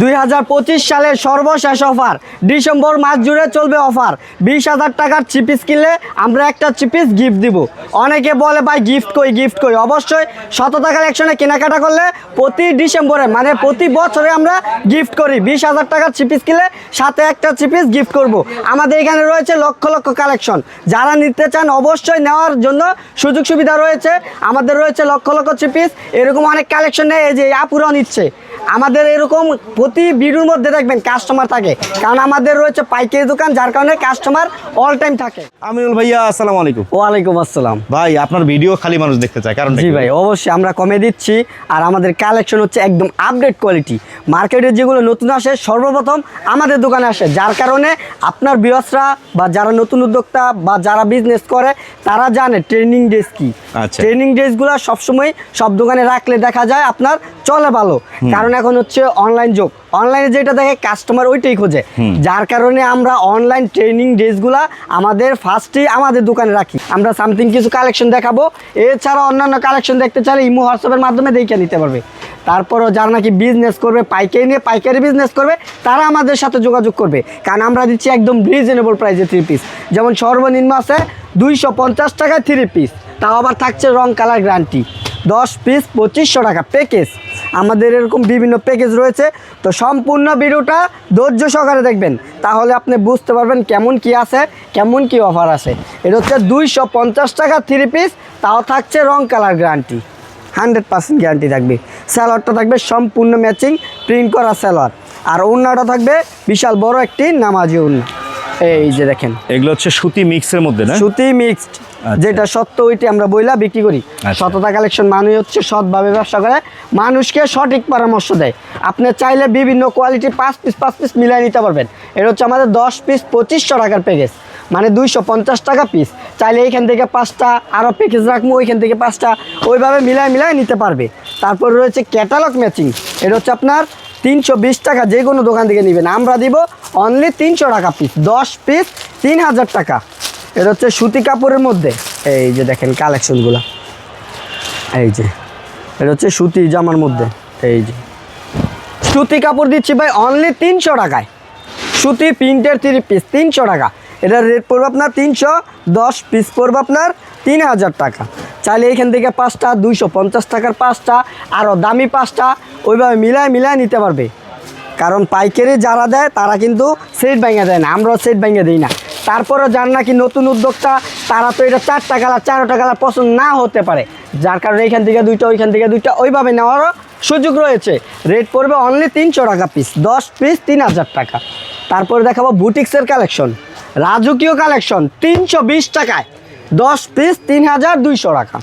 দুই হাজার পঁচিশ সালের সর্বশেষ অফার। ডিসেম্বর মাস জুড়ে চলবে অফার। বিশ হাজার টাকার চিপিস কিনলে আমরা একটা চিপিস গিফট দিব। অনেকে বলে, ভাই গিফট কই গিফট কই? অবশ্যই শততা কালেকশনে কেনাকাটা করলে প্রতি ডিসেম্বরে মানে প্রতি বছরে আমরা গিফট করি। বিশ হাজার টাকার চিপিস কিনলে সাথে একটা চিপিস গিফট করব। আমাদের এখানে রয়েছে লক্ষ লক্ষ কালেকশন যারা নিতে চান অবশ্যই নেওয়ার জন্য সুযোগ সুবিধা রয়েছে। আমাদের রয়েছে লক্ষ লক্ষ চিপিস এরকম অনেক কালেকশন নেই, এই যে আপুরাও নিচ্ছে। আমাদের এরকম প্রতি ভিডিওর মধ্যে দেখবেন কাস্টমার থাকে। কারণ আমাদের রয়েছে পাইকারি দোকান যার কারণে কাস্টমার অল টাইম থাকে। আমিনুল ভাইয়া আসসালামু আলাইকুম। ওয়ালাইকুম আসসালাম। ভাই আপনার ভিডিও খালি মানুষ দেখতে চায় কারণ জি ভাই অবশ্যই আমরা কমে দিচ্ছি। আর আমাদের কালেকশন হচ্ছে একদম আপডেট কোয়ালিটি মার্কেটে যেগুলো নতুন আসে সর্বপ্রথম আমাদের দোকানে আসে। যার কারণে আপনার বিয়সরা বা যারা নতুন উদ্যোক্তা বা যারা বিজনেস করে তারা জানে ট্রেনিং ড্রেস কি। আচ্ছা। ট্রেনিং ড্রেসগুলো সবসময় সব দোকানে রাখলে দেখা যায় আপনার চলে ভালো। কারণ এখন হচ্ছে অনলাইন যোগ। অনলাইনে যেটা দেখে কাস্টমার ওইটাই খোঁজে। যার কারণে আমরা অনলাইন ট্রেনিং ডেসগুলা আমাদের ফার্স্টেই আমাদের দোকানে রাখি। আমরা সামথিং কিছু কালেকশন দেখাবো। এছাড়া অন্যান্য কালেকশন দেখতে চাইলে ইমো হোয়াটসঅ্যাপের মাধ্যমে দেখে নিতে পারবে। তারপরও যারা নাকি বিজনেস করবে পাইকারি নিয়ে পাইকারি বিজনেস করবে তারা আমাদের সাথে যোগাযোগ করবে। কারণ আমরা দিচ্ছি একদম রিজনেবল প্রাইসে থ্রি পিস যেমন সর্বনিম্ন আছে দুইশো পঞ্চাশ টাকায় থ্রি পিস তাও আবার থাকছে রং কালার গ্যারান্টি দশ পিস পঁচিশশো টাকা প্যাকেজ আমাদের এরকম বিভিন্ন প্যাকেজ রয়েছে। তো সম্পূর্ণ ভিডিওটা ধৈর্য সহকারে দেখবেন। তাহলে আপনি বুঝতে পারবেন কেমন কি আছে, কেমন কি অফার আছে। এটা হচ্ছে দুইশো পঞ্চাশ টাকা থ্রি পিস তাও থাকছে রং colour guarantee hundred percent guarantee থাকবে। স্যালোয়ারটা থাকবে সম্পূর্ণ ম্যাচিং প্রিন্ট করা স্যালোয়ার আর ওড়নাটা থাকবে বিশাল বড় একটি নামাজি ওড়না। এই যে দেখেন। এগুলো হচ্ছে সুতি মিক্সের মধ্যে না? সুতি মিক্সড আচ্ছা। যেটা সত্য ওইটি আমরা বইলা বিক্রি করি। আচ্ছা। সততা কালেকশন মানুষ হচ্ছে সৎভাবে ব্যবসা করে মানুষকে সঠিক পরামর্শ দেয়। আপনি চাইলে বিভিন্ন কোয়ালিটি পাঁচ পিস পাঁচ পিস মিলাই নিতে পারবেন। এটা হচ্ছে আমাদের দশ পিস পঁচিশশো টাকার প্যাকেজ মানে দুইশো পঞ্চাশ টাকা পিস চাইলে এইখান থেকে পাঁচটা আরও প্যাকেজ রাখব ওইখান থেকে পাঁচটা। ওইভাবে মিলাই মিলাই নিতে পারবে। তারপর রয়েছে ক্যাটালগ ম্যাচিং এটা হচ্ছে আপনার তিনশো বিশ টাকা যে কোনো দোকান থেকে নেবেন। আমরা দিব অনলি তিনশো টাকা পিস দশ পিস তিন হাজার টাকা। এটা হচ্ছে সুতি কাপড়ের মধ্যে। এই যে দেখেন কালেকশনগুলো এই যে, এটা হচ্ছে সুতি জামার মধ্যে। এই যে। সুতি কাপড় দিচ্ছি ভাই অনলি তিনশো টাকায়। সুতি প্রিন্টের থ্রি পিস তিনশো টাকা। এটার রেট পড়বে আপনার তিনশো দশ পিস পড়বে আপনার তিন হাজার টাকা। চাইলে এখান থেকে পাঁচটা, দুইশো পঞ্চাশ টাকার পাঁচটা আরও দামি পাঁচটা, ওইভাবে মিলায় মিলায় নিতে পারবে। কারণ পাইকারি যারা দেয়, তারা কিন্তু সেট ভেঙে দেয় না, আমরাও সেট ভেঙে দিই না। তারপরেও যার নাকি নতুন উদ্যোক্তা, তারা তো এটা চারটা কালার চারটা কালার পছন্দ না হতে পারে। যার কারণে এখান থেকে দুইটা, ওইখান থেকে দুইটা, ওইভাবে নেওয়ারও সুযোগ রয়েছে। রেট পড়বে অনলি তিনশো টাকা পিস দশ পিস তিন হাজার টাকা। তারপরে দেখাবো বুটিক্সের কালেকশন রাজকীয় কালেকশন তিনশো বিশ টাকায়। দশ পিস তিন হাজার দুইশো টাকা।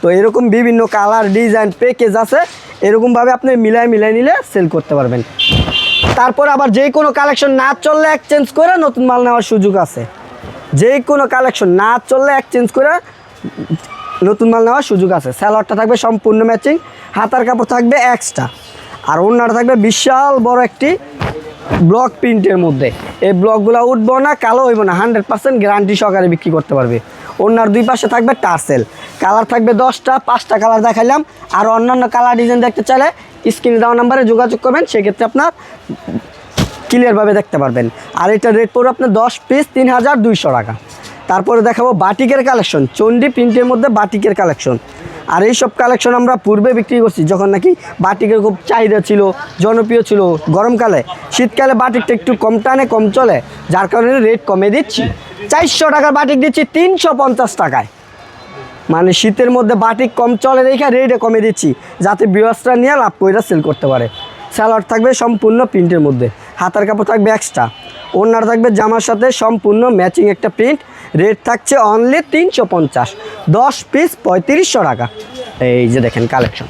তো এরকম বিভিন্ন কালার, ডিজাইন প্যাকেজ আছে। এরকমভাবে আপনি মিলাই মিলাই নিলে সেল করতে পারবেন। তারপর আবার যে কোনো কালেকশন না চললে এক্সচেঞ্জ করে নতুন মাল নেওয়ার সুযোগ আছে। যে কোনো কালেকশন না চললে এক্সচেঞ্জ করে নতুন মাল নেওয়ার সুযোগ আছে। স্যালোয়ারটা থাকবে সম্পূর্ণ ম্যাচিং হাতার কাপড় থাকবে এক্সট্রা আর অন্যটা থাকবে বিশাল বড় একটি ব্লক প্রিন্টের মধ্যে। এই ব্লকগুলো উঠবো না, কালো হইব না হান্ড্রেড পার্সেন্ট গ্যারান্টি সহকারে বিক্রি করতে পারবে। অন্যার দুই পাশে থাকবে টার্সেল কালার থাকবে দশটা, পাঁচটা কালার দেখাইলাম। আর অন্যান্য কালার ডিজাইন দেখতে চাইলে স্ক্রিনে দেওয়া নাম্বারে যোগাযোগ করবেন, সেক্ষেত্রে আপনার ক্লিয়ারভাবে দেখতে পারবেন। আর এটা রেট পড়বে আপনার দশ পিস তিন হাজার দুইশো টাকা। তারপরে দেখাবো বাটিকের কালেকশন চণ্ডী প্রিন্টের মধ্যে বাটিকের কালেকশন আর এইসব কালেকশন আমরা পূর্বে বিক্রি করছি, যখন নাকি বাটিকের খুব চাহিদা ছিল, জনপ্রিয় ছিল গরমকালে। শীতকালে বাটিকটা একটু কম টানে, কম চলে, যার কারণে রেট কমে দিচ্ছি। চারশো টাকার বাটিক দিচ্ছি তিনশো পঞ্চাশ টাকায়। মানে শীতের মধ্যে বাটিক কম চলে দেখে রেটে কমে দিচ্ছি, যাতে বিয়সটা নিয়ে লাভ করে সেল করতে পারে। স্যালাড থাকবে সম্পূর্ণ প্রিন্টের মধ্যে, হাতার কাপড় থাকবে এক্সট্রা ওনার থাকবে জামার সাথে সম্পূর্ণ ম্যাচিং একটা প্রিন্ট রেট থাকছে অনলি তিনশো পঞ্চাশ। দশ পিস পঁয়ত্রিশশো টাকা। এই যে দেখেন কালেকশন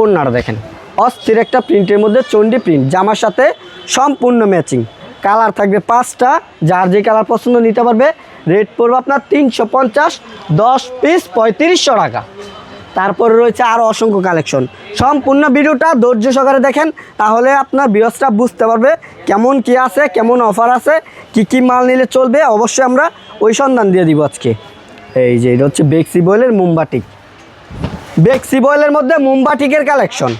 অন্যরা দেখেন। অস্থির একটা প্রিন্টের মধ্যে চণ্ডী প্রিন্ট জামার সাথে সম্পূর্ণ ম্যাচিং কালার থাকবে পাঁচটা। যার যে কালার পছন্দ নিতে পারবে রেট পড়বে আপনার তিনশো পঞ্চাশ। দশ পিস পঁয়ত্রিশশো টাকা। তারপরে রয়েছে আরও অসংখ্য কালেকশন সম্পূর্ণ ভিডিওটা ধৈর্য সহকারে দেখেন, তাহলে আপনার বৃহস্পতি বুঝতে পারবে কেমন কি আছে, কেমন অফার আছে, কি কি মাল নিলে চলবে, অবশ্যই আমরা ওই সন্ধান দিয়ে দিব আজকে। এই যে, এটা হচ্ছে বেক্সি বয়েলের মোমবাটিক বেক্সি বয়েলের মধ্যে মোমবাটিকের কালেকশন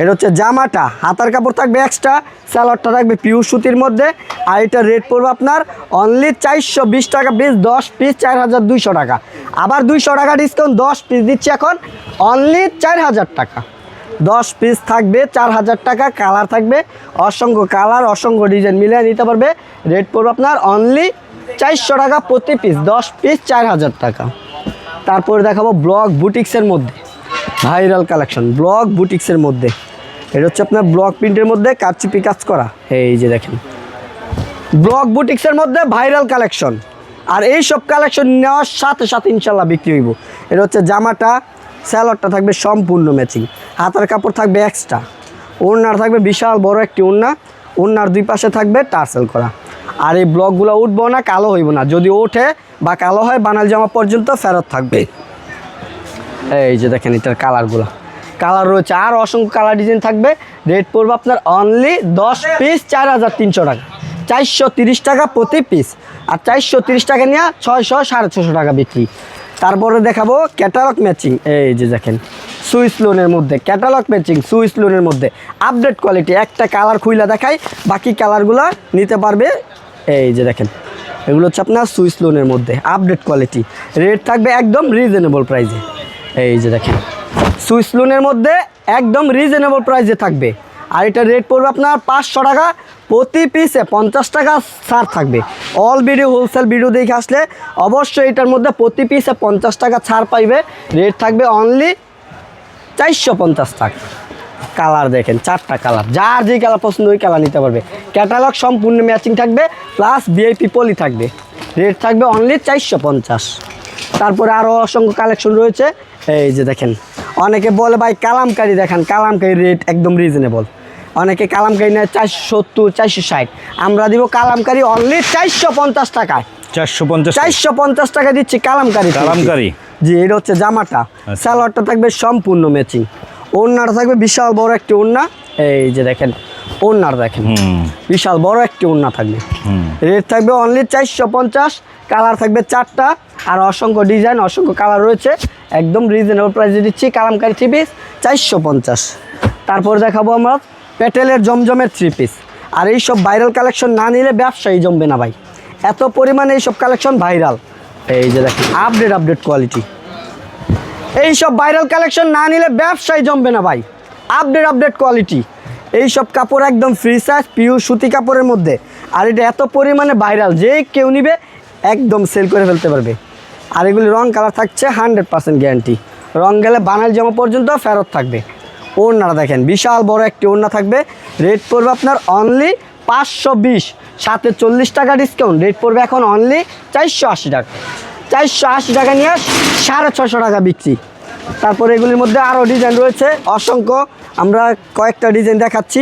এটা হচ্ছে জামাটা, হাতার কাপড় থাকবে এক্সট্রা স্যালোয়ারটা থাকবে পিওর সুতির মধ্যে, আর এটা রেট পড়বে আপনার অনলি চারশো বিশ টাকা পিস দশ পিস চার হাজার দুইশো টাকা। আবার দুইশো টাকা ডিসকাউন্ট দশ পিস দিচ্ছি এখন অনলি চার হাজার টাকা। দশ পিস থাকবে চার হাজার টাকা কালার থাকবে অসংখ্য কালার অসংখ্য ডিজাইন মিলিয়ে নিতে পারবে। রেট পড়বে আপনার অনলি চারশো টাকা প্রতি পিস দশ পিস চার হাজার টাকা। তারপরে দেখাবো ব্লক বুটিক্সের মধ্যে ভাইরাল কালেকশন ব্লক বুটিক্সের মধ্যে। এটা হচ্ছে আপনার ব্লক প্রিন্টের মধ্যে কারচুপি কাজ করা। এই যে দেখেন। ব্লক বুটিক্সের মধ্যে ভাইরাল কালেকশন। আর এই সব কালেকশন নেওয়ার সাথে সাথে ইনশাল্লাহ বিক্রি হইব। এটা হচ্ছে জামাটা স্যালোয়ারটা থাকবে সম্পূর্ণ ম্যাচিং। হাতার কাপড় থাকবে এক্সট্রা ওড়নার থাকবে বিশাল বড় একটি ওড়না। ওড়নার দুই পাশে থাকবে টার্সেল করা। আর এই ব্লকগুলো উঠবো না কালো হইব না। যদি ওঠে বা কালো হয় বানাল জামা পর্যন্ত ফেরত থাকবে। এই যে দেখেন এটার কালারগুলো কালার রয়েছে। আর অসংখ্য কালার ডিজাইন থাকবে। রেট পড়বে আপনার অনলি দশ পিস চার হাজার তিনশো টাকা। চারশো তিরিশ টাকা প্রতি পিস আর চারশো তিরিশ টাকা নিয়ে ছয়শো, সাড়ে ছশো টাকা বিক্রি। তারপরে দেখাবো ক্যাটালগ ম্যাচিং এই যে দেখেন সুইস লোনের মধ্যে ক্যাটালগ ম্যাচিং সুইস লোনের মধ্যে। আপডেট কোয়ালিটি একটা কালার খুইলা দেখাই, বাকি কালারগুলো নিতে পারবে। এই যে দেখেন, এগুলো হচ্ছে আপনার সুইস লোনের মধ্যে আপডেট কোয়ালিটি রেট থাকবে একদম রিজনেবল প্রাইসে এই যে দেখেন। সুইস লোনের মধ্যে একদম রিজনেবল প্রাইসে থাকবে। আর এটা রেট পড়বে আপনার পাঁচশো টাকা, প্রতি পিসে পঞ্চাশ টাকা ছাড় থাকবে। অল ভিডিও হোলসেল ভিডিও দেখে আসলে অবশ্যই এটার মধ্যে প্রতি পিসে পঞ্চাশ টাকা ছাড় পাইবে। রেট থাকবে অনলি চারশো পঞ্চাশ টাকা। কালার দেখেন, চারটা কালার যার যে কালার পছন্দ ওই কালার নিতে পারবে। ক্যাটালগ সম্পূর্ণ ম্যাচিং থাকবে প্লাস ভিআইপি পলি থাকবে। রেট থাকবে অনলি চারশো পঞ্চাশ। তারপরে আরও অসংখ্য কালেকশন রয়েছে। এই যে দেখেন অনেকে বলে ভাই কালামকারি দেখেন কালামকারি রেট একদম রিজনেবল অনেকে কালামকারি নেয় চারশো সত্তর চারশো ষাট। আমরা দিব কালামকারি অনলি চারশো পঞ্চাশ টাকায়। চারশো পঞ্চাশ চারশো পঞ্চাশ টাকা দিচ্ছি কালামকারি কালামকারি? জি এটা হচ্ছে জামাটা। স্যালোয়ারটা থাকবে সম্পূর্ণ ম্যাচিং ওড়নাটা থাকবে বিশাল বড় একটি ওড়না। এই যে দেখেন ওড়নার দেখেন। বিশাল বড় একটি ওড়না থাকবে। রেট থাকবে অনলি চারশো পঞ্চাশ কালার থাকবে চারটা আর অসংখ্য ডিজাইন অসংখ্য কালার রয়েছে। একদম রিজনেবল প্রাইসে দিচ্ছি কালামকারি থ্রি পিস চারশো পঞ্চাশ। তারপর দেখাবো আমরা পেটেলের জমজমের থ্রি পিস আর এই সব ভাইরাল কালেকশন না নিলে ব্যবসায়ী জমবে না ভাই। এত পরিমাণে এইসব কালেকশন ভাইরাল এই যে দেখেন আপডেট আপডেট কোয়ালিটি এই সব ভাইরাল কালেকশন না নিলে ব্যবসায় জমবে না ভাই। আপডেট আপডেট কোয়ালিটি এই সব কাপড় একদম ফ্রি সাইজ পিওর সুতি কাপড়ের মধ্যে। আর এটা এত পরিমাণে ভাইরাল যে কেউ নিবে, একদম সেল করে ফেলতে পারবে। আর এগুলি রং কালার থাকছে হান্ড্রেড পার্সেন্ট গ্যারান্টি রং গেলে বানাল জামা পর্যন্ত ফেরত থাকবে। ওড়নাটা দেখেন, বিশাল বড় একটি ওড়না থাকবে। রেট পড়বে আপনার অনলি পাঁচশো বিশ, সাথে চল্লিশ টাকা ডিসকাউন্ট রেট পড়বে এখন অনলি চারশো আশি টাকা। চারশো আশি টাকা নিয়ে সাড়ে ছশো টাকা বিক্রি। তারপর এগুলির মধ্যে আরও ডিজাইন রয়েছে। অসংখ্য। আমরা কয়েকটা ডিজাইন দেখাচ্ছি।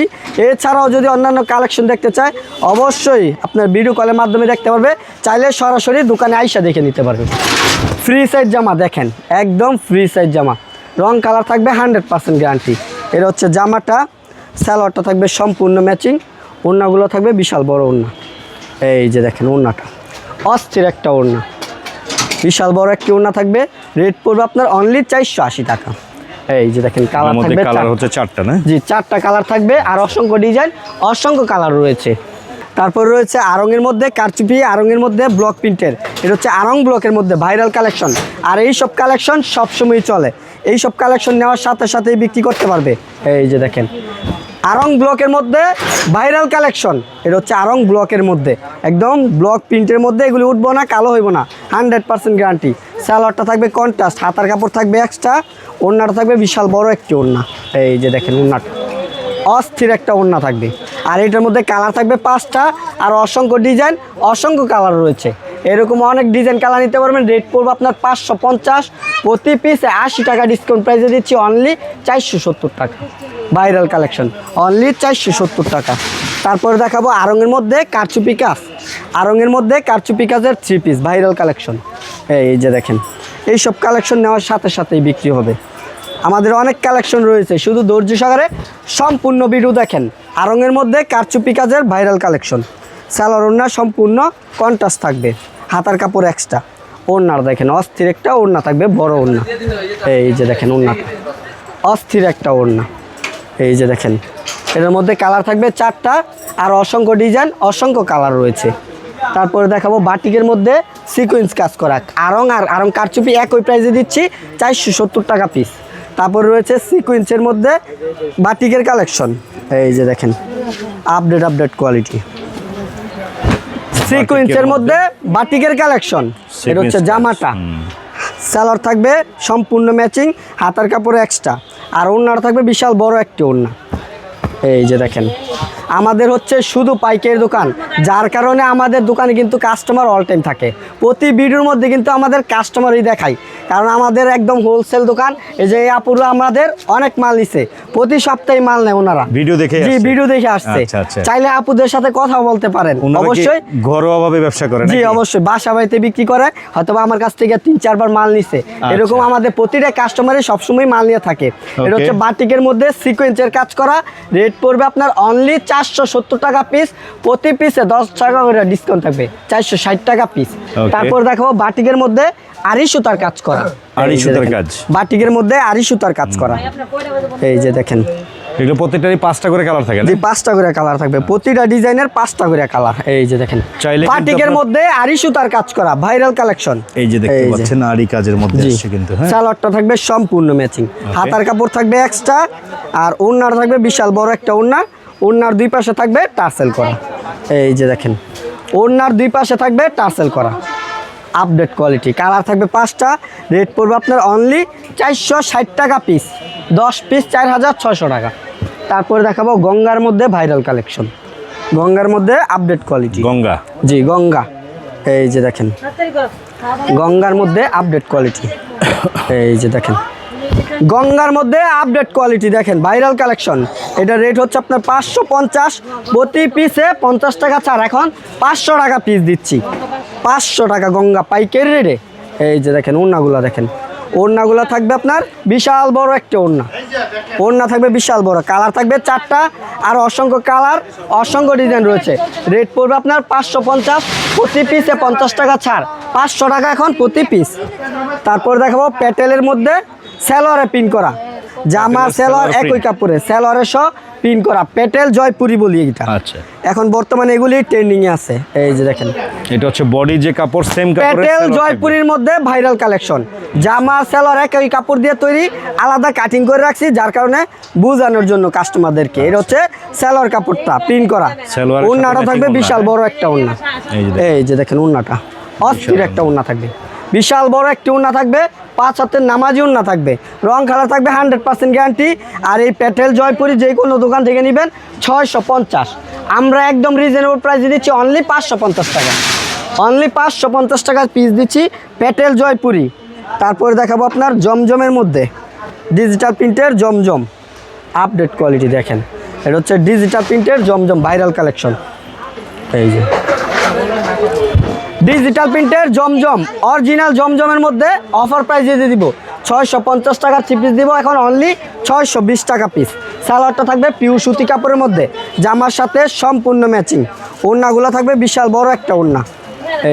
এছাড়াও যদি অন্যান্য কালেকশন দেখতে চায়, অবশ্যই আপনার ভিডিও কলের মাধ্যমে দেখতে পারবে। চাইলে সরাসরি দোকানে আইসা দেখে নিতে পারবে। ফ্রি সাইজ জামা দেখেন, একদম ফ্রি সাইজ জামা। রং কালার থাকবে হান্ড্রেড পার্সেন্ট গ্যারান্টি এটা হচ্ছে জামাটা স্যালোয়ারটা থাকবে সম্পূর্ণ ম্যাচিং ওড়নাগুলো থাকবে বিশাল বড় ওড়না। এই যে দেখেন ওড়নাটা। অস্থির একটা ওড়না। বিশাল বড় একটি ওড়না থাকবে। রেট পড়বে আপনার অনলি চারশো আশি টাকা। এই যে দেখেন কালার থাকবে কালার হচ্ছে চারটা না? জি চারটা কালার থাকবে আর অসংখ্য ডিজাইন অসংখ্য কালার রয়েছে। তারপর রয়েছে আরঙের মধ্যে কারচুপি আরঙের মধ্যে ব্লক প্রিন্টের এটা হচ্ছে আরং ব্লকের মধ্যে ভাইরাল কালেকশন আর এই সব কালেকশন সবসময় চলে। এই সব কালেকশন নেওয়ার সাথে সাথেই বিক্রি করতে পারবে। এই যে দেখেন আরং ব্লকের মধ্যে ভাইরাল কালেকশন। এটা হচ্ছে আরং ব্লকের মধ্যে। একদম ব্লক প্রিন্টের মধ্যে এগুলি উঠবো না, কালো হইব না। হান্ড্রেড পার্সেন্ট গ্যারান্টি স্যালোয়ারটা থাকবে কন্ট্রাস্ট হাতার কাপড় থাকবে এক্সট্রা ওড়নাটা থাকবে বিশাল বড় একটি ওড়না। এই যে দেখেন ওড়নাটা। অস্থির একটা ওড়না থাকবে। আর এটার মধ্যে কালার থাকবে পাঁচটা, আর অসংখ্য ডিজাইন অসংখ্য কালার রয়েছে। এরকম অনেক ডিজাইন কালার নিতে পারবেন। রেট পড়বে আপনার পাঁচশো পঞ্চাশ। প্রতি পিসে আশি টাকা ডিসকাউন্ট প্রাইসে দিচ্ছি অনলি চারশো সত্তর টাকা। Viral collection. অনলি চারশো সত্তর টাকা। তারপরে দেখাবো আরঙের মধ্যে কারচুপি কাজ। আরঙের মধ্যে কারচুপি কাজের থ্রি পিস ভাইরাল কালেকশন। এই যে দেখেন, এইসব কালেকশন নেওয়ার সাথে সাথেই বিক্রি হবে। আমাদের অনেক কালেকশন রয়েছে, শুধু ধৈর্য সহকারে সম্পূর্ণ ভিডিও দেখেন। আরঙের মধ্যে কারচুপি কাজের ভাইরাল কালেকশন। স্যালোর ওড়না সম্পূর্ণ কন্ট্রাস্ট থাকবে, হাতার কাপড় এক্সট্রা ওড়নার দেখেন, অস্থির একটা ওড়না থাকবে, বড় ওড়না। এই যে দেখেন ওড়নাটা অস্থির একটা ওড়না। এই যে দেখেন এটার মধ্যে কালার থাকবে চারটা আর অসংখ্য ডিজাইন অসংখ্য কালার রয়েছে। তারপরে দেখাবো বাটিকের মধ্যে সিকোয়েন্স কাজ করা। আরং আর আরং কারচুপি একই প্রাইসে দিচ্ছি চারশো সত্তর টাকা পিস তারপর রয়েছে সিকোয়েন্সের মধ্যে বাটিকের কালেকশন এই যে দেখেন আপডেট আপডেট কোয়ালিটি সিকোয়েন্সের মধ্যে? বাটিকের কালেকশন এটা হচ্ছে জামাটা। সালোয়ার থাকবে সম্পূর্ণ ম্যাচিং হাতার কাপড় এক্সট্রা আর ওড়নাটা থাকবে বিশাল বড় একটি ওড়না। এই যে দেখেন। আমাদের হচ্ছে শুধু পাইকারি দোকান যার কারণে আমাদের দোকানে কিন্তু কাস্টমার অল টাইম থাকে। প্রতি ভিডিওর মধ্যে কিন্তু আমাদের কাস্টমারই দেখাই কারণ আমাদের একদম হোলসেল দোকান এই যে এই আপুরা আমাদের অনেক মাল নিছে প্রতি সপ্তাহে মাল নেয় ওনারা। ভিডিও দেখে জি ভিডিও দেখে আসছে। আচ্ছা, আচ্ছা। চাইলে আপুদের সাথে কথা বলতে পারেন। অবশ্যই। ঘরোয়া ভাবে ব্যবসা করে জি অবশ্যই। বাসা বাড়িতে বিক্রি করে হয়তো আমার কাছ থেকে তিন চারবার মাল নিছে। এরকম আমাদের প্রতিটা কাস্টমারই সবসময় মাল নিয়ে থাকে। এটা হচ্ছে বাটিকের মধ্যে সিকোয়েন্সের কাজ করা। রেট পড়বে আপনার অনলি চারশো সত্তর টাকা পিস প্রতি পিসে দশ টাকা করে ডিসকাউন্ট থাকবে চারশো ষাট টাকা পিস তারপর দেখাবো বাটিকের মধ্যে আড়ি সুতার কাজ করা। আড়ি সুতার কাজ। বাটিকের মধ্যে আড়ি সুতার কাজ করা। এই যে দেখেন। এগুলো প্রত্যেকটারই পাঁচটা করে কালার থাকে জি পাঁচটা করে কালার থাকবে। প্রতিটা ডিজাইনের পাঁচটা করে কালার এই যে দেখেন। চাইলে কিন্তু বাটিকের মধ্যে আড়ি সুতার কাজ করা ভাইরাল কালেকশন এই যে দেখতে পাচ্ছেন আড়ি কাজের মধ্যে আসছে কিন্তু হ্যাঁ। সালোয়ারটা থাকবে সম্পূর্ণ ম্যাচিং হাতার কাপড় থাকবে এক্সট্রা আর থাকবে বিশাল বড় একটা ওড়না। ওড়নার দুই পাশে থাকবে টার্সেল করা। এই যে দেখেন ওড়নার দুই পাশে থাকবে টার্সেল করা। আপডেট কোয়ালিটি কালার থাকবে পাঁচটা রেট পড়বে আপনার অনলি চারশো ষাট টাকা পিস দশ পিস চার হাজার ছয়শো টাকা। তারপরে দেখাবো গঙ্গার মধ্যে ভাইরাল কালেকশন গঙ্গার মধ্যে আপডেট কোয়ালিটি গঙ্গা। জি গঙ্গা। এই যে দেখেন গঙ্গার মধ্যে আপডেট কোয়ালিটি এই যে দেখেন গঙ্গার মধ্যে আপডেট কোয়ালিটি দেখেন ভাইরাল কালেকশন এটা রেট হচ্ছে আপনার পাঁচশো পঞ্চাশ, প্রতি পিসে পঞ্চাশ টাকা ছাড়। এখন পাঁচশো টাকা পিস দিচ্ছি। পাঁচশো টাকা গঙ্গা পাইকারি রেটে এই যে দেখেন, ওড়নাগুলো দেখেন। ওড়নাগুলো থাকবে আপনার বিশাল বড় একটা ওড়না। ওড়না থাকবে বিশাল বড়। কালার থাকবে চারটা, আর অসংখ্য কালার, অসংখ্য ডিজাইন রয়েছে। রেট পড়বে আপনার পাঁচশো পঞ্চাশ, প্রতি পিসে পঞ্চাশ টাকা ছাড়। পাঁচশো টাকা এখন প্রতি পিস তারপর দেখাবো প্যাটেলের মধ্যে স্যালোয়ারে পিন করা। জামা প্যাটেলের স্যালোয়ার একই। কাপড়ে স্যালোয়ারের সহ পিন করা। পেটেল জয়পুরি বলি এটা। আচ্ছা। এখন বর্তমানে এগুলি ট্রেন্ডিং এ আছে। এই যে দেখেন। এটা হচ্ছে বডি যে কাপড় সেম কাপড় প্যাটেল জয়পুরীর মধ্যে ভাইরাল কালেকশন জামা সেলর একই কাপড় দিয়ে তৈরি আলাদা কাটিং করে রাখছি যার কারণে বোঝানোর জন্য কাস্টমারদেরকে এটা হচ্ছে সেলর কাপড়টা প্রিন্ট করা। উন্নাটা থাকবে বিশাল বড় একটা উন্না। এই যে দেখেন। এই যে দেখেন উন্নাটা। অস্থির একটা উন্না থাকবে। বিশাল বড় একটি উন্না থাকবে। পাঁচ হাতের নামাজি না থাকবে। রং কালার থাকবে হান্ড্রেড পার্সেন্ট গ্যারান্টি আর এই প্যাটেল জয়পুরি যে কোনো দোকান থেকে নেবেন ছয়শো পঞ্চাশ। আমরা একদম রিজনেবল প্রাইসে দিচ্ছি অনলি পাঁচশো পঞ্চাশ টাকা। অনলি পাঁচশো পঞ্চাশ টাকার পিস দিচ্ছি প্যাটেল জয়পুরি। তারপরে দেখাবো আপনার জমজমের মধ্যে। ডিজিটাল প্রিন্টের জমজম। আপডেট কোয়ালিটি দেখেন। এটা হচ্ছে ডিজিটাল প্রিন্টের জমজম ভাইরাল কালেকশন এই যে। ডিজিটাল প্রিন্টের জমজম অরিজিনাল জমজমের মধ্যে অফার প্রাইস দিয়ে দিব। ছয়শো পঞ্চাশ টাকার থ্রি পিস দিব এখন অনলি ছয়শো বিশ টাকা পিস সালোয়ারটা থাকবে পিউ সুতি কাপড়ের মধ্যে জামার সাথে সম্পূর্ণ ম্যাচিং ওড়নাগুলো থাকবে বিশাল বড় একটা ওড়না।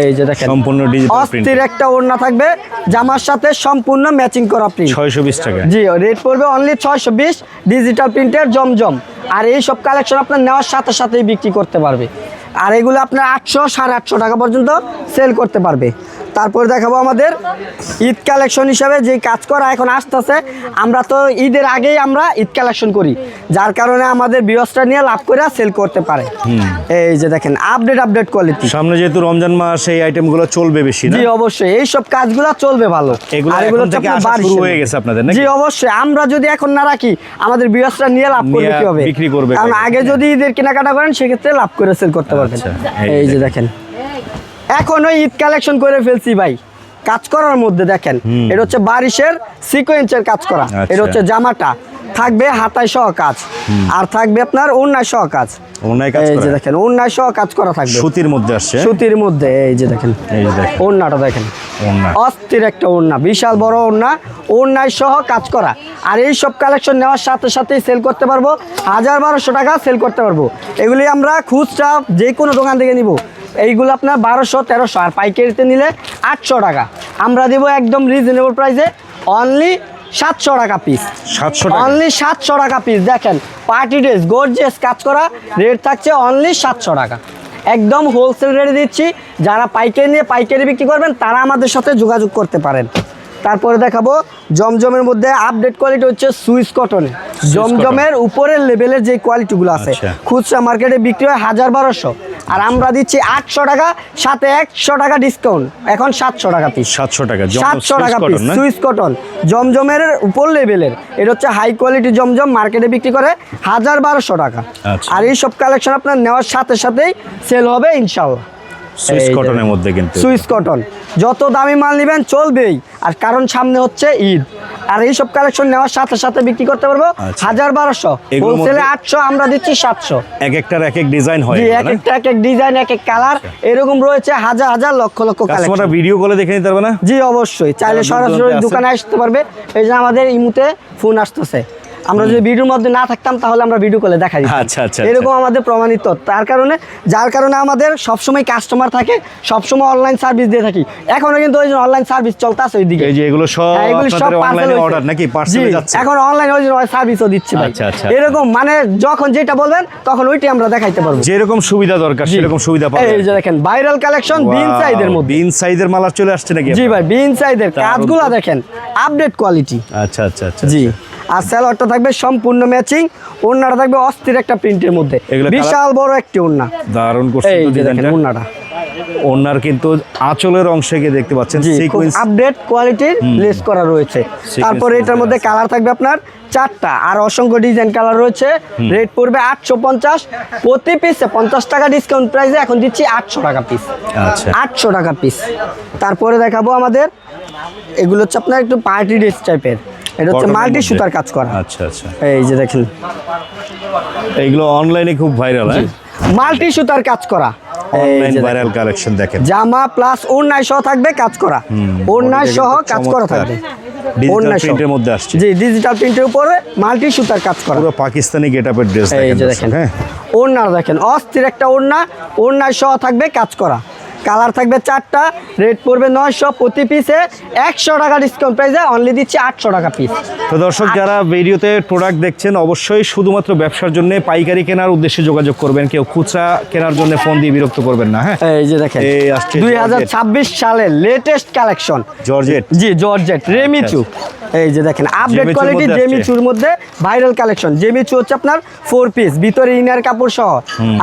এই যে দেখেন সম্পূর্ণ ডিজিটাল অস্থির একটা ওড়না থাকবে জামার সাথে সম্পূর্ণ ম্যাচিং করা প্রিন্ট ছয়শো বিশ টাকা। জি রেট পড়বে অনলি ছয়শো বিশ ডিজিটাল প্রিন্টের জমজম। আর এই সব কালেকশন আপনার নেওয়ার সাথে সাথেই বিক্রি করতে পারবে। আর এগুলো আপনার আটশো সাড়ে আটশো টাকা পর্যন্ত সেল করতে পারবে। তারপর দেখাবো আমাদের ঈদ কালেকশন হিসাবে যে কাজ করা এখন আসতেছে আমরা তো ঈদের আগেই আমরা ঈদ কালেকশন করি যার কারণে আমাদের বিয়সটা নিয়ে লাভ করে সেল করতে পারে। এই যে দেখেন আপডেট আপডেট কোয়ালিটি সামনে যেহেতু রমজান মাস এই আইটেমগুলো চলবে বেশি জি অবশ্যই। এই সব কাজগুলো চলবে ভালো। এগুলো থেকে শুরু হয়ে গেছে আপনাদের, জি অবশ্যই। আমরা যদি এখন না রাখি আমাদের বিয়াসটা নিয়ে লাভ করবে কি হবে বিক্রি করবে কারণ আগে যদি ঈদের কেনাকাটা করেন সেক্ষেত্রে লাভ করে সেল করতে পারবেন। আচ্ছা, এই যে দেখেন। এখন ওই ঈদ কালেকশন করে ফেলছি ভাই। কাজ করার মধ্যে দেখেন এটা হচ্ছে বারিশের সিকোয়েন্সের কাজ করা। আচ্ছা। এটা হচ্ছে জামাটা। থাকবে হাতায় সহ কাজ। আর থাকবে আপনার অন্যায় সহ কাজ। এই যে দেখেন সহ কাজ করা থাকবে। সুতির মধ্যে আসছে? সুতির মধ্যে এই যে দেখেন দেখেন। অস্থির একটা বিশাল বড় সহ কাজ করা। আর এই সব কালেকশন নেওয়ার সাথে সাথেই সেল করতে পারব হাজার বারোশো টাকা সেল করতে পারব। এগুলি আমরা খুচরা যে কোনো দোকান থেকে নিব। এইগুলো আপনার বারোশো তেরোশো আর পাইকারিতে নিলে আটশো টাকা। আমরা দেবো একদম রিজনেবল প্রাইসে অনলি সাতশো টাকা পিস সাতশো টাকা। অনলি সাতশো টাকা পিস দেখেন পার্টি ড্রেস গোর্জিয়াস কাজ করা রেট থাকছে অনলি সাতশো টাকা। একদম হোলসেল রেটে দিচ্ছি। যারা পাইকারি নিয়ে পাইকারি বিক্রি করবেন তারা আমাদের সাথে যোগাযোগ করতে পারেন। তারপরে দেখাবো জমজমের মধ্যে আপডেট কোয়ালিটি হচ্ছে সুইস কটন জমজমের উপরের লেভেলের যে কোয়ালিটিগুলো আছে আচ্ছা। খুচরা মার্কেটে বিক্রি হয় হাজার বারোশো। আর আমরা দিচ্ছি আটশো টাকা সাথে একশো টাকা ডিসকাউন্ট এখন সাতশো টাকা পিস সাতশো টাকা সাতশো টাকা পিস কটন সুইস কটন জমজমের উপর লেভেলের এটা হচ্ছে হাই কোয়ালিটি জমজম মার্কেটে বিক্রি করে হাজার বারোশো টাকা। আচ্ছা। আর এই সব কালেকশন আপনার নেওয়ার সাথে সাথেই সেল হবে ইনশাল্লাহ সুইস কটনের মধ্যে কিন্তু। সুইস কটন যত দামি মাল নেবেন চলবেই। আর কারণ সামনে হচ্ছে ঈদ। আর এই সব কালেকশন নেওয়ার সাথে সাথে বিক্রি করতে পারব আচ্ছা। হাজার বারোশো। হোলসেলে আটশো আমরা দিচ্ছি সাতশো। এক একটার এক এক ডিজাইন হয় জি এক একটা এক এক ডিজাইন এক এক কালার এরকম রয়েছে হাজার হাজার লক্ষ লক্ষ কালেকশন ভিডিও কলে দেখে নিতে পারবে না? জি অবশ্যই। চাইলে সরাসরি দোকানে আসতে পারবে। এই যে আমাদের ইমুতে ফোন আসতেছে। আমরা যদি ভিডিওর মধ্যে না থাকতাম তাহলে আমরা ভিডিও কলে দেখাই দিতাম। আচ্ছা, আচ্ছা, এরকম আমাদের প্রমাণিত। তার কারণে যার কারণে আমাদের সবসময় কাস্টমার থাকে সবসময় অনলাইন সার্ভিস দিয়ে থাকি। এখনও কিন্তু ওই অনলাইন সার্ভিস চলতেছে ওইদিকে। এই যে এগুলো সব হ্যাঁ, এগুলি সব হয়েছে। অর্ডার নাকি? পার্সেলে যাচ্ছে। এখন অনলাইন ওই সার্ভিসও দিচ্ছে ভাই। আচ্ছা, আচ্ছা। এরকম মানে যখন যেটা বলবেন তখন ওইটাই আমরা দেখাইতে পারব। যেরকম সুবিধা দরকার সেরকম সুবিধা পাবেন। এই যে দেখেন ভাইরাল কালেকশন বিন সাইজের মধ্যে। বিন সাইজের মালা চলে আসছে নাকি জি ভাই বিন সাইজের কাজগুলো দেখেন আপডেট কোয়ালিটি আচ্ছা আচ্ছা আচ্ছা জি। আর স্যালোয়ারটা থাকবে সম্পূর্ণ ম্যাচিং ওড়নাটা থাকবে অস্থির একটা প্রিন্টের মধ্যে। বিশাল বড় একটি ওড়না। দারুণ করছে এই দেখেন ওড়নাটা। ওনার কিন্তু আঁচলের অংশে গিয়ে দেখতে পাচ্ছেন সিকোয়েন্স আপডেট কোয়ালিটির লেস করা রয়েছে। তারপরে এটার মধ্যে কালার থাকবে আপনার চারটা আর অসংখ্য ডিজাইন কালার রয়েছে। রেট পড়বে আটশো পঞ্চাশ প্রতি পিসে পঞ্চাশ টাকা ডিসকাউন্ট প্রাইসে এখন দিচ্ছি আটশো টাকা পিস আচ্ছা। আটশো টাকা পিস তারপরে দেখাবো আমাদের এগুলো হচ্ছে আপনার একটু পার্টি ড্রেস টাইপের এটা হচ্ছে মাল্টি সুতার কাজ করা। আচ্ছা আচ্ছা। এই যে দেখেন। এইগুলো অনলাইনে খুব ভাইরাল হ্যাঁ? মাল্টি সুতার কাজ করা। অনলাইন ভাইরাল কালেকশন দেখেন। জামা প্লাস ওড়নায় সহ থাকবে কাজ করা। ওড়নায় সহ কাজ করা থাকবে। ডিজিটাল প্রিন্টের মধ্যে আসছে। জি ডিজিটাল প্রিন্টের উপরে মাল্টি সুতার কাজ করা। পুরো পাকিস্তানি গেটআপের ড্রেস দেখেন। হ্যাঁ? ওড়না দেখেন। অস্থির একটা ওড়না। ওড়নায় সহ থাকবে কাজ করা। কালার থাকবে চারটা রেট পড়বে নয়শো প্রতি পিসে একশো টাকা ডিসকাউন্ট প্রাইসে অনলি দিচ্ছি আটশো টাকা পিস তো দর্শক যারা ভিডিওতে প্রোডাক্ট দেখছেন অবশ্যই শুধুমাত্র ব্যবসার জন্য পাইকারি কেনার উদ্দেশ্যে যোগাযোগ করবেন। কেউ খুচরা কেনার জন্য ফোন দিয়ে বিরক্ত করবেন না হ্যাঁ? এই যে দেখেন দুই হাজার ছাব্বিশ সালের লেটেস্ট কালেকশন জর্জেট জি জর্জেট রেমিচু এই যে দেখেন আপডেট কোয়ালিটি। জেমিচুর মধ্যে ভাইরাল কালেকশন জেমিচু হচ্ছে আপনার ফোর পিস ভিতরে ইনার কাপড় সহ।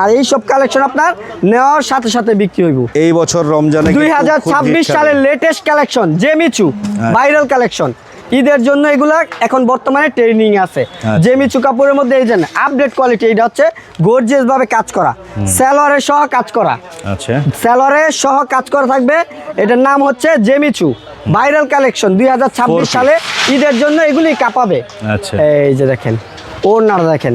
আর এই সব কালেকশন আপনার নেওয়ার সাথে সাথে বিক্রি হইব। এই বছর রমজানে দুই কিন্তু হাজার খুব ছাব্বিশ হিট সালের লেটেস্ট কালেকশন জেমিচু আচ্ছা। ভাইরাল কালেকশন ঈদের জন্য এগুলা এখন বর্তমানে ট্রেনিং আছে। আচ্ছা। জেমিচু কাপড়ের মধ্যে এই যে আপডেট কোয়ালিটি এটা হচ্ছে গর্জিয়াস ভাবে কাজ করা। স্যালোয়ারের সহ কাজ করা। আচ্ছা। স্যালোয়ারে সহ কাজ করা থাকবে। এটার নাম হচ্ছে জেমিচু ভাইরাল কালেকশন দুই হাজার ছাব্বিশ Four সালে ঈদের জন্য এগুলি কাঁপাবে। আচ্ছা। এই যে দেখেন। ওনারা দেখেন।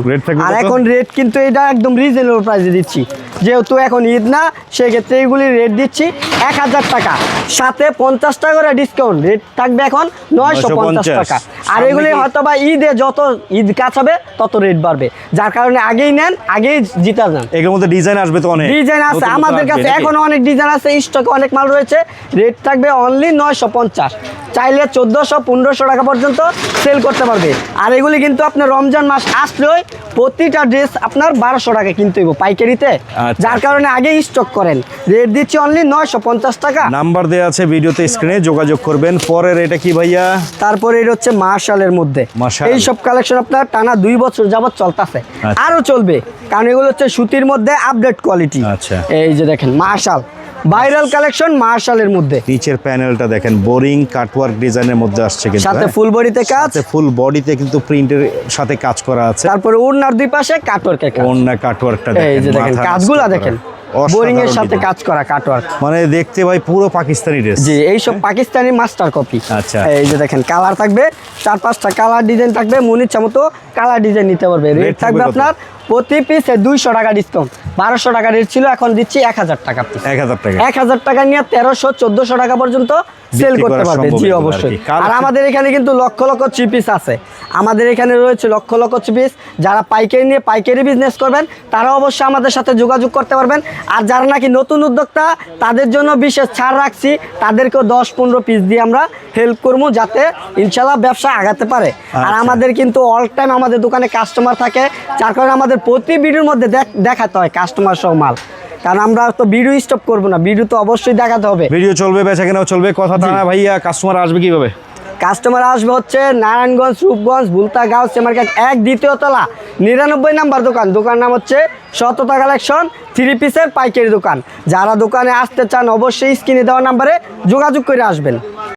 আর এখন রেট কিন্তু এটা একদম রিজনেবল প্রাইসে দিচ্ছি। যেহেতু এখন ঈদ না সেক্ষেত্রে এগুলি রেট দিচ্ছি এক হাজার টাকা। সাথে পঞ্চাশ টাকা করে ডিসকাউন্ট রেট থাকবে এখন নয়শো পঞ্চাশ টাকা। আর এগুলি হয়তো বা ঈদে যত ঈদ কাজ হবে তত রেট বাড়বে। যার কারণে আগেই নেন আগেই জিতা যান। এগুলোর মধ্যে ডিজাইন আসবে তো অনেক। ডিজাইন আছে। আমাদের কাছে? এখনও অনেক ডিজাইন আছে স্টকে অনেক মাল রয়েছে। রেট থাকবে অনলি নয়শো পঞ্চাশ। চাইলে চোদ্দোশো পনেরোশো টাকা পর্যন্ত সেল করতে পারবে। আর এগুলি কিন্তু আপনার রমজান মাস আসলেই প্রতিটা ড্রেস আপনার বারোশো টাকা কিনতে হইব পাইকারিতে। আচ্ছা। যার কারণে আগেই স্টক করেন। রেট দিচ্ছি অনলি নয়শো পঞ্চাশ টাকা। নাম্বার দেওয়া আছে ভিডিওতে স্ক্রিনে যোগাযোগ করবেন। পরের এটা কি ভাইয়া? তারপরে এটা হচ্ছে মার্শালের মধ্যে। এই সব কালেকশন আপনার টানা দুই বছর যাবত চলতেছে। আচ্ছা। আরও চলবে। কারণ এগুলো হচ্ছে সুতির মধ্যে আপডেট কোয়ালিটি আচ্ছা। এই যে দেখেন মার্শাল ভাইরাল কালেকশন মার্শালের মধ্যে। নিচের প্যানেলটা দেখেন বোরিং কাটওয়ার্ক ডিজাইনের মধ্যে আসছে কিন্তু সাথে হ্যাঁ? ফুল বডিতে কাজ ফুল বডিতে কিন্তু প্রিন্টের সাথে কাজ করা আছে তারপরে ওড়নার দুই পাশে কাটওয়ার্কের কাজ ওড়না কাটওয়ার্কটা দেখেন কাজগুলো। দেখেন বোরিং এর সাথে কাজ করা কাটওয়ার্ক মানে দেখতে ভাই পুরো পাকিস্তানি ড্রেস জি এই সব পাকিস্তানি মাস্টার কপি আচ্ছা। এই যে দেখেন কালার থাকবে চার পাঁচটা কালার ডিজাইন থাকবে মন ইচ্ছা মতো কালার ডিজাইন নিতে পারবে। রেট থাকবে আপনার প্রতি পিসে দুইশো টাকা ডিসকাউন্ট বারোশো টাকা রেট ছিল এখন দিচ্ছি এক হাজার টাকা এক হাজার টাকা। এক হাজার টাকা নিয়ে তেরোশো চোদ্দশো টাকা পর্যন্ত সেল করতে পারবে। জি অবশ্যই। আর আমাদের এখানে কিন্তু লক্ষ লক্ষ থ্রি পিস আছে। আমাদের এখানে রয়েছে লক্ষ লক্ষ পিস যারা পাইকারি নিয়ে পাইকারি বিজনেস করবেন তারা অবশ্যই আমাদের সাথে যোগাযোগ করতে পারবেন। আর যারা নাকি নতুন উদ্যোক্তা তাদের জন্য বিশেষ ছাড় রাখছি। তাদেরকেও দশ পনেরো পিস দিয়ে আমরা হেল্প করব যাতে ইনশাল্লাহ ব্যবসা আগাতে পারে। আর আচ্ছা। আমাদের কিন্তু অল টাইম আমাদের দোকানে কাস্টমার থাকে যার কারণে আমাদের প্রতি ভিডিওর মধ্যে দেখ- দেখাতে হয় কাস্টমার সহ মাল। কারণ আমরা তো ভিডিও স্টপ করব না ভিডিও তো অবশ্যই দেখাতে হবে। ভিডিও চলবে বেচা কেনাও চলবে কথা ভাইয়া কাস্টমার আসবে কীভাবে? কাস্টমার আসবে হচ্ছে নারায়ণগঞ্জ, রূপগঞ্জ ভুলতাগাঁও সেমার্কেট এক দ্বিতীয় তলা, নিরানব্বই নাম্বার দোকান। দোকান নাম হচ্ছে সততা কালেকশন থ্রি পিসের পাইকারি দোকান। যারা দোকানে আসতে চান, অবশ্যই স্ক্রিনে দেওয়া নাম্বারে যোগাযোগ করে আসবেন।